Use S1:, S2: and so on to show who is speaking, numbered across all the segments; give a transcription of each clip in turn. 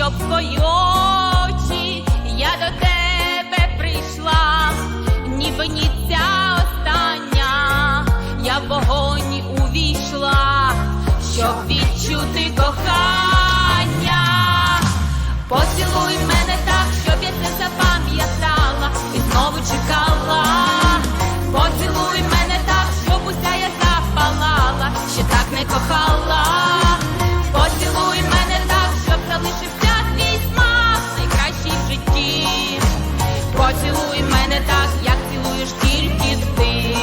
S1: щоб твої очі я до тебе прийшла, ніби ніця остання, я в вогонь увійшла, щоб відчути кохання, поцілуй мене. Поцілуй мене так, як цілуєш тільки ти.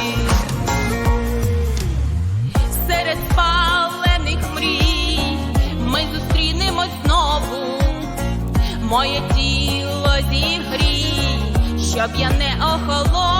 S1: Серед спалених мрій ми зустрінемось знову. Моє тіло зігрій, щоб я не охолола.